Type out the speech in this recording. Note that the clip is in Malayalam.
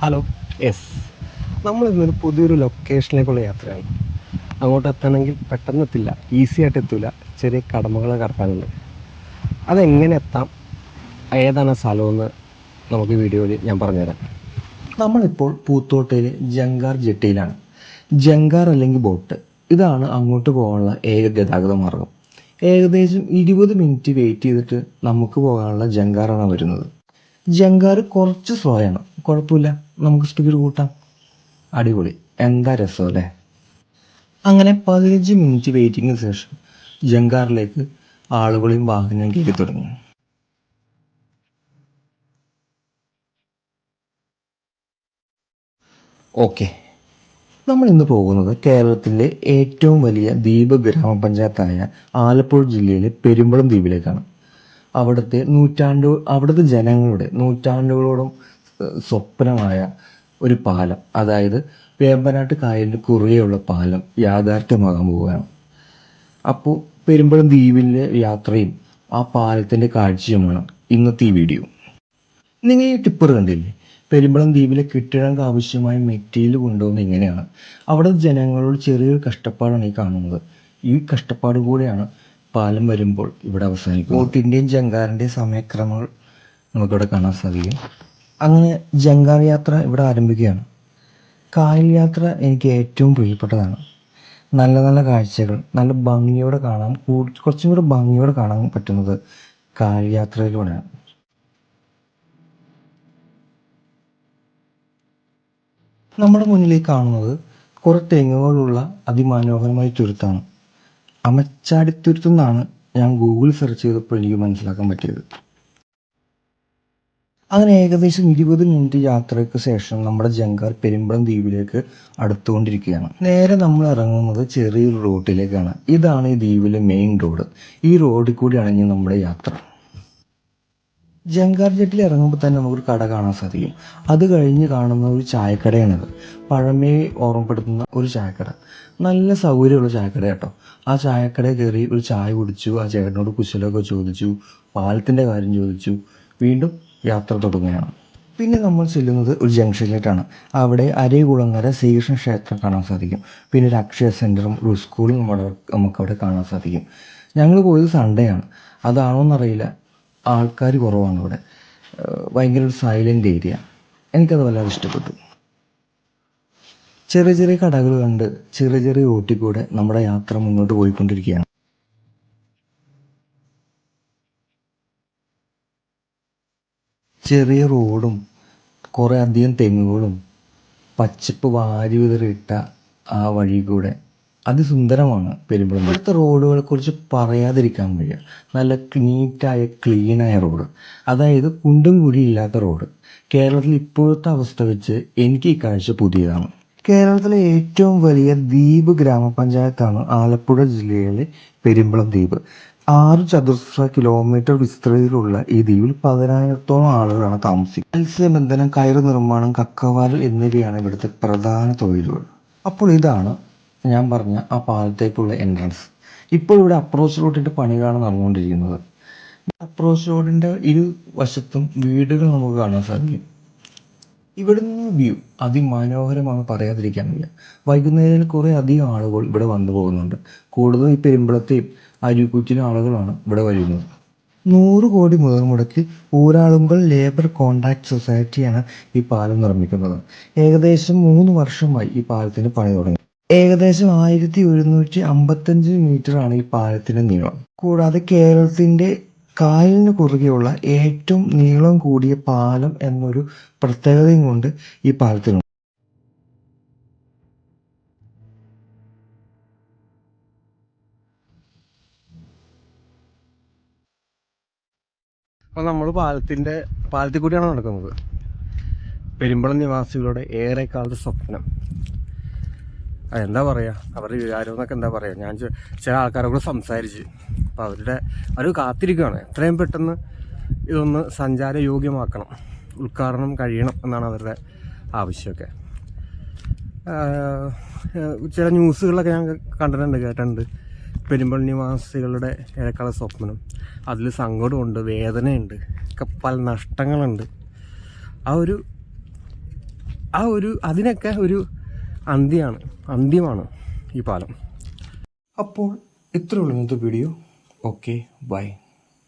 ഹലോ യെസ് നമ്മൾ ഇന്നൊരു പുതിയൊരു ലൊക്കേഷനിലേക്കുള്ള യാത്രയാണ്. അങ്ങോട്ട് എത്തണമെങ്കിൽ പെട്ടെന്ന് എത്തില്ല. ഈസി ആയിട്ട് എത്തില്ല ചെറിയ കടമകൾ കടക്കാനുണ്ട് അതെങ്ങനെ എത്താം? ഏതാണ് സ്ഥലമെന്ന് നമുക്ക് വീഡിയോയിൽ ഞാൻ പറഞ്ഞുതരാം. നമ്മളിപ്പോൾ പൂത്തോട്ടയിൽ ജങ്കാർ ജെട്ടിയിലാണ്. ജങ്കാർ അല്ലെങ്കിൽ ബോട്ട്. ഇതാണ് അങ്ങോട്ട് പോകാനുള്ള ഏക ഗതാഗത മാർഗം. ഏകദേശം ഇരുപത് മിനിറ്റ് വെയിറ്റ് ചെയ്തിട്ട് നമുക്ക് പോകാനുള്ള ജങ്കാറാണ് വരുന്നത്. ജങ്കാർ കുറച്ച് സ്ലോ ആണ്. കുഴപ്പമില്ല. നമുക്ക് സ്പീഡ് കൂട്ടാം. അടിപൊളി. എന്താ രസം അല്ലേ? അങ്ങനെ പതിനഞ്ച് മിനിറ്റ് വെയിറ്റിംഗിന് ശേഷം ജങ്കാറിലേക്ക് ആളുകളെയും വാഹനം കയറി തുടങ്ങി. ഓക്കെ. നമ്മൾ ഇന്ന് പോകുന്നത് കേരളത്തിലെ ഏറ്റവും വലിയ ദ്വീപ് ഗ്രാമപഞ്ചായത്തായ ആലപ്പുഴ ജില്ലയിലെ പെരുമ്പളം ദ്വീപിലേക്കാണ്. അവിടുത്തെ നൂറ്റാണ്ടു അവിടുത്തെ ജനങ്ങളുടെ നൂറ്റാണ്ടുകളോളം ഏഹ്, സ്വപ്നമായ ഒരു പാലം. അതായത് വേമ്പനാട്ട് കായലിന് കുറുകെയുള്ള പാലം യാഥാർത്ഥ്യമാകാൻ പോവുകയാണ്. അപ്പോൾ പെരുമ്പളം ദ്വീപിലെ യാത്രയും ആ പാലത്തിന്റെ കാഴ്ചയുമാണ് ഇന്നത്തെ ഈ വീഡിയോ. നിങ്ങൾ ഈ ടിപ്പർ കണ്ടില്ലേ? പെരുമ്പളം ദ്വീപിലെ കെട്ടിടങ്ങൾക്ക് ആവശ്യമായ മെറ്റീരിയൽ കൊണ്ടുപോകുന്നത് ഇങ്ങനെയാണ്. അവിടെ ജനങ്ങളോട് ചെറിയൊരു കഷ്ടപ്പാടാണ് ഈ കാണുന്നത്. ഈ കഷ്ടപ്പാട് കൂടെയാണ് പാലം വരുമ്പോൾ ഇവിടെ അവസാനിക്കുന്നത്. ബോട്ടിന്റെയും ജങ്കാറിന്റെയും സമയക്രമങ്ങൾ നമുക്കിവിടെ കാണാൻ സാധിക്കും. അങ്ങനെ ജങ്കാർ യാത്ര ഇവിടെ ആരംഭിക്കുകയാണ്. കായൽ യാത്ര എനിക്ക് ഏറ്റവും പ്രിയപ്പെട്ടതാണ്. നല്ല നല്ല കാഴ്ചകൾ നല്ല ഭംഗിയോടെ കാണാൻ കുറച്ചും കൂടെ ഭംഗിയോടെ കാണാൻ പറ്റുന്നത് കായൽ യാത്രയിലൂടെയാണ്. നമ്മുടെ മുന്നിലേക്ക് കാണുന്നത് കുറെ തെങ്ങുകളുള്ള അതിമനോഹരമായ തുരുത്താണ്. അമച്ചാടി തുരുത്തുന്നാണ് ഞാൻ ഗൂഗിൾ സെർച്ച് ചെയ്തപ്പോൾ എനിക്ക് മനസ്സിലാക്കാൻ പറ്റിയത്. അങ്ങനെ ഏകദേശം ഇരുപത് മിനിറ്റ് യാത്രയ്ക്ക് ശേഷം നമ്മുടെ ജങ്കാർ പെരുമ്പളം ദ്വീപിലേക്ക് അടുത്തുകൊണ്ടിരിക്കുകയാണ്. നേരെ നമ്മൾ ഇറങ്ങുന്നത് ചെറിയൊരു റോഡിലേക്കാണ് ഇതാണ് ഈ ദ്വീപിലെ മെയിൻ റോഡ് ഈ റോഡിൽ കൂടി ഇനി നമ്മുടെ യാത്ര. ജങ്കാർ ജെട്ടിൽ ഇറങ്ങുമ്പോൾ തന്നെ നമുക്കൊരു കട കാണാൻ സാധിക്കും. അത് കഴിഞ്ഞ് കാണുന്ന ഒരു ചായക്കടയാണിത്. പഴമയെ ഓർമ്മപ്പെടുത്തുന്ന ഒരു ചായക്കട. നല്ല സൗകര്യമുള്ള ചായക്കട കേട്ടോ. ആ ചായക്കട കയറി ഒരു ചായ കുടിച്ചു. ആ ചേട്ടനോട് കുശലമൊക്കെ ചോദിച്ചു. പാലത്തിന്റെ കാര്യം ചോദിച്ചു. വീണ്ടും യാത്ര തുടങ്ങുകയാണ്. പിന്നെ നമ്മൾ ചെല്ലുന്നത് ഒരു ജംഗ്ഷനിലേക്കാണ്. അവിടെ അരയകുളങ്ങര ശ്രീകൃഷ്ണ ക്ഷേത്രം കാണാൻ സാധിക്കും. പിന്നെ ഒരു അക്ഷയ സെന്ററും ഒരു സ്കൂളും നമ്മുടെ നമുക്കവിടെ കാണാൻ സാധിക്കും. ഞങ്ങൾ പോയത് സൺഡേ ആണ്. അതാണോ എന്നറിയില്ല. ആൾക്കാർ കുറവാണ് ഇവിടെ. ഭയങ്കര ഒരു സൈലന്റ് ഏരിയ എനിക്കത് വല്ലാതെ ഇഷ്ടപ്പെട്ടു. ചെറിയ ചെറിയ കടകൾ കണ്ട് ചെറിയ ചെറിയ ഓട്ടിക്കൂടെ നമ്മുടെ യാത്ര മുന്നോട്ട് പോയിക്കൊണ്ടിരിക്കുകയാണ്. ചെറിയ റോഡും കുറേ അധികം തെങ്ങുകളും പച്ചപ്പ് വാരി വിതറിയിട്ട ആ വഴി കൂടെ. അതിസുന്ദരമാണ് പെരുമ്പളം. ഇവിടുത്തെ റോഡുകളെ കുറിച്ച് പറയാതിരിക്കാൻ വയ്യ. നല്ല നീറ്റായ ക്ലീനായ റോഡ്. അതായത് കുണ്ടും കുഴിയില്ലാത്ത റോഡ്. കേരളത്തിൽ ഇപ്പോഴത്തെ അവസ്ഥ വെച്ച് എനിക്ക് ഈ കാഴ്ച പുതിയതാണ്. കേരളത്തിലെ ഏറ്റവും വലിയ ദ്വീപ് ഗ്രാമപഞ്ചായത്താണ് ആലപ്പുഴ ജില്ലയിലെ പെരുമ്പളം ദ്വീപ്. ആറ് ചതുരശ്ര കിലോമീറ്റർ വിസ്തൃതിയിലുള്ള ഈ ദ്വീപിൽ പതിനായിരത്തോളം ആളുകളാണ് താമസിക്കുന്നത്. മത്സ്യബന്ധനം കയർ നിർമ്മാണം കക്കവാൽ എന്നിവയാണ് ഇവിടുത്തെ പ്രധാന തൊഴിലുകൾ. അപ്പോൾ ഇതാണ് ഞാൻ പറഞ്ഞ ആ പാലത്തേക്കുള്ള എൻട്രൻസ് ഇപ്പോൾ ഇവിടെ അപ്രോച്ച് റോഡിന്റെ പണികളാണ് നടന്നുകൊണ്ടിരിക്കുന്നത്. അപ്രോച്ച് റോഡിന്റെ ഇരു വശത്തും വീടുകൾ നമുക്ക് കാണാൻ സാധിക്കും. ഇവിടുന്ന് വ്യൂ അതിമനോഹരമാണ് പറയാതിരിക്കാൻ വയ്യ. വൈകുന്നേരം കുറേ അധികം ആളുകൾ ഇവിടെ വന്നു പോകുന്നുണ്ട്. കൂടുതലും ഈ പെരുമ്പളത്തെയും അരുക്കുറ്റിനും ആളുകളാണ് ഇവിടെ വരുന്നത്. നൂറ് കോടി മുതൽ മുടക്കി ഊരാളുങ്കൽ ലേബർ കോൺട്രാക്ട് സൊസൈറ്റിയാണ് ഈ പാലം നിർമ്മിക്കുന്നത്. ഏകദേശം മൂന്ന് വർഷമായി ഈ പാലത്തിന് പണി തുടങ്ങി. ഏകദേശം ആയിരത്തി ഒരുന്നൂറ്റി അമ്പത്തഞ്ച് മീറ്ററാണ് ഈ പാലത്തിന്റെ നീളം. കൂടാതെ കേരളത്തിന്റെ കായലിന് കുറുകെയുള്ള ഏറ്റവും നീളം കൂടിയ പാലം എന്നൊരു പ്രത്യേകതയും കൊണ്ട് ഈ പാലത്തിനുണ്ട്. അപ്പോൾ നമ്മൾ പാലത്തിന്റെ പാലത്തിൽ കൂടിയാണ് നടക്കുന്നത്? പെരുമ്പളം നിവാസികളുടെ ഏറെക്കാലത്തെ സ്വപ്നം. എന്താ പറയുക അവരുടെ വികാരം എന്നൊക്കെ എന്താ പറയുക ഞാൻ ചില ചില ആൾക്കാരോട് സംസാരിച്ച്. അപ്പോൾ അവരുടെ അവർ കാത്തിരിക്കുകയാണ് എത്രയും പെട്ടെന്ന് ഇതൊന്ന് സഞ്ചാര യോഗ്യമാക്കണം ഉദ്ഘാടനം കഴിയണം എന്നാണ് അവരുടെ ആവശ്യമൊക്കെ. ചില ന്യൂസുകളൊക്കെ ഞാൻ കണ്ടിട്ടുണ്ട് കേട്ടിട്ടുണ്ട്. പെരുമ്പൾ നിവാസികളുടെ ഏറെക്കാല സ്വപ്നം. അതിൽ സങ്കടമുണ്ട് വേദനയുണ്ട് പല നഷ്ടങ്ങളുണ്ട്. ആ ഒരു ആ ഒരു അതിനൊക്കെ ഒരു അന്ത്യമാണ് അന്ത്യമാണ് ഈ പാലം. അപ്പോൾ ഇത്രയുള്ളൂ ഇന്നത്തെ വീഡിയോ. Okay bye.